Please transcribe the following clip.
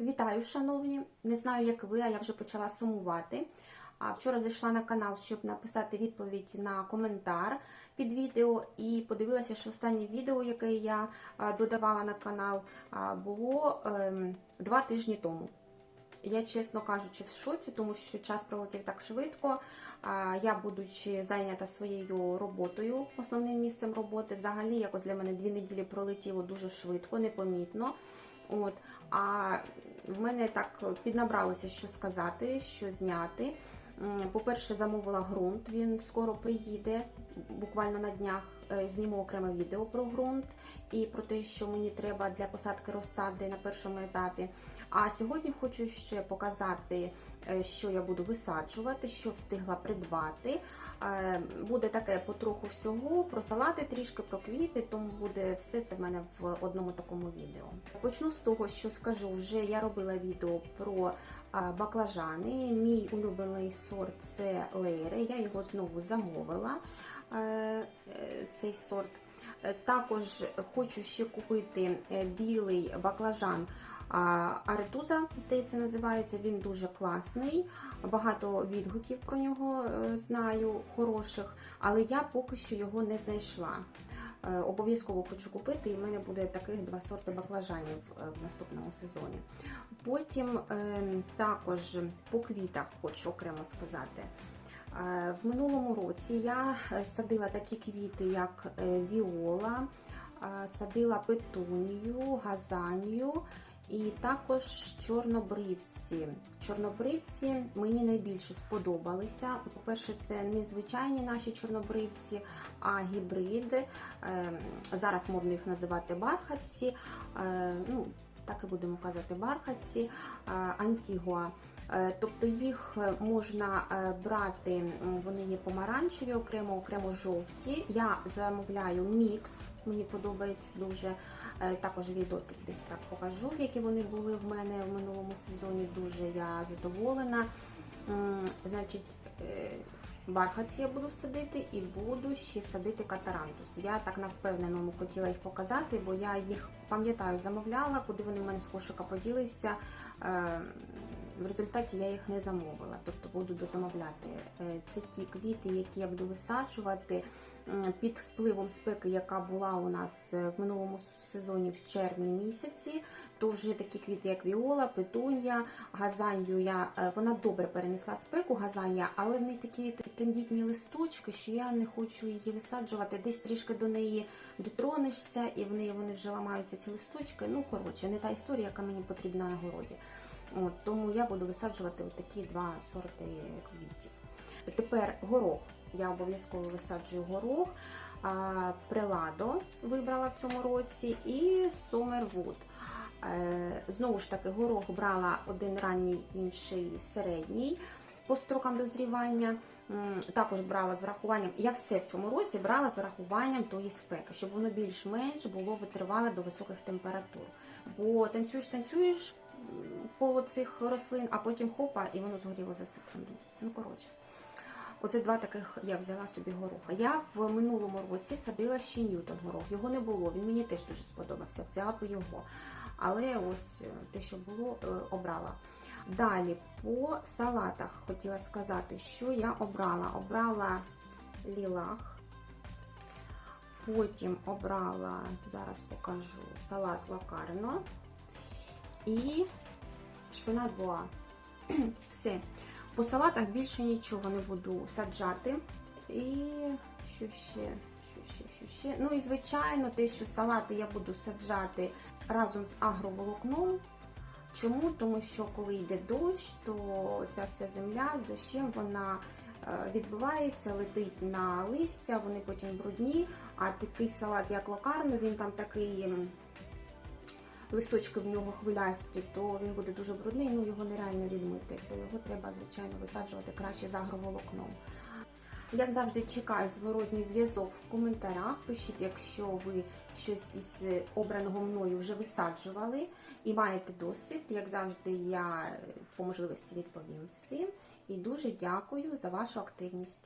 Вітаю, шановні! Не знаю, як ви, а я вже почала сумувати. Вчора зайшла на канал, щоб написати відповідь на коментар під відео, і подивилася, що останнє відео, яке я додавала на канал, було ем, два тижні тому. Я, чесно кажучи, в шоці, тому що час пролетів так швидко. Я, будучи зайнята своєю роботою, основним місцем роботи, взагалі якось для мене дві неділі пролетіло дуже швидко, непомітно. От, а в мене так піднабралося, що сказати, що зняти. По-перше, замовила ґрунт, він скоро приїде, буквально на днях е, зніму окреме відео про ґрунт і про те, що мені треба для посадки розсади на першому етапі. А сьогодні хочу ще показати, е, що я буду висаджувати, що встигла придбати. Е, Буде таке потроху всього, про салати трішки, про квіти, тому буде все це в мене в одному такому відео. Почну з того, що скажу, вже я робила відео про баклажани. Мій улюблений сорт це лейри. Я його знову замовила, е, е, цей сорт. Е, Також хочу ще купити е, білий баклажан Аретуза, здається, називається. Він дуже класний. Багато відгуків про нього е, знаю, хороших, але я поки що його не знайшла. Обов'язково хочу купити, і в мене буде таких два сорти баклажанів в наступному сезоні. Потім е, також по квітах хочу окремо сказати. Е, В минулому році я е, садила такі квіти, як е, віола, садила петунію, газанію і також чорнобривці. Чорнобривці мені найбільше сподобалися. По-перше, це не звичайні наші чорнобривці, а гібрид. Е, Зараз модно їх називати бархатці. Ну, так і будемо казати бархатці, е, антігуа. Е, Тобто їх можна е, брати, вони є помаранчеві, окремо, окремо жовті. Я замовляю мікс, мені подобається дуже. Також відео тут десь так покажу, які вони були в мене в минулому сезоні. Дуже я задоволена. Значить, е, бархатці я буду садити і буду ще садити катарантус. Я так на впевненому хотіла їх показати, бо я їх пам'ятаю, замовляла, куди вони в мене з кошика поділися. В результаті я їх не замовила, тобто буду дозамовляти. Е, Це ті квіти, які я буду висаджувати під впливом спеки, яка була у нас е, в минулому сезоні в червні місяці. То вже такі квіти, як віола, петунія, газанью. Я е, вона добре перенесла спеку газанія, але в неї такі тендітні листочки, що я не хочу її висаджувати. Десь трішки до неї дотронешся, і в неї вони вже ламаються ці листочки. Ну коротше, не та історія, яка мені потрібна на городі. От, тому я буду висаджувати такі два сорти квітів. Тепер горох. Я обов'язково висаджую горох. А, Преладо вибрала в цьому році і Сомервуд. Е, Знову ж таки, горох брала один ранній, інший середній по строкам дозрівання. Також брала з врахуванням. Я все в цьому році брала з врахуванням тої спеки, щоб воно більш-менш було витривале до високих температур. Бо танцюєш, танцюєш коло цих рослин, а потім хопа, і воно згоріло за секунду. Ну коротше. Оце два таких я взяла собі гороха. Я в минулому році садила ще Ньютон горох. Його не було. Він мені теж дуже сподобався. Взяла би його. Але ось е, те, що було, е, обрала. Далі по салатах хотіла сказати, що я обрала. Обрала лілах. Потім обрала, зараз покажу, салат лакарно і шпинат буа. Все. По салатах більше нічого не буду саджати. І що ще? Що ще, що ще? Ну і звичайно, те, що салати я буду саджати разом з агроволокном. Чому? Тому що коли йде дощ, то ця вся земля з дощем вона е, відбивається, летить на листя, вони потім брудні. А такий салат, як лакарно, він там такий. Листочки в нього хвилясті, то він буде дуже брудний, ну його нереально відмити. То його треба, звичайно, висаджувати краще з агроволокном. Як завжди, чекаю зворотній зв'язок в коментарях. Пишіть, якщо ви щось із обраного мною вже висаджували і маєте досвід. Як завжди, я по можливості відповім всім. І дуже дякую за вашу активність.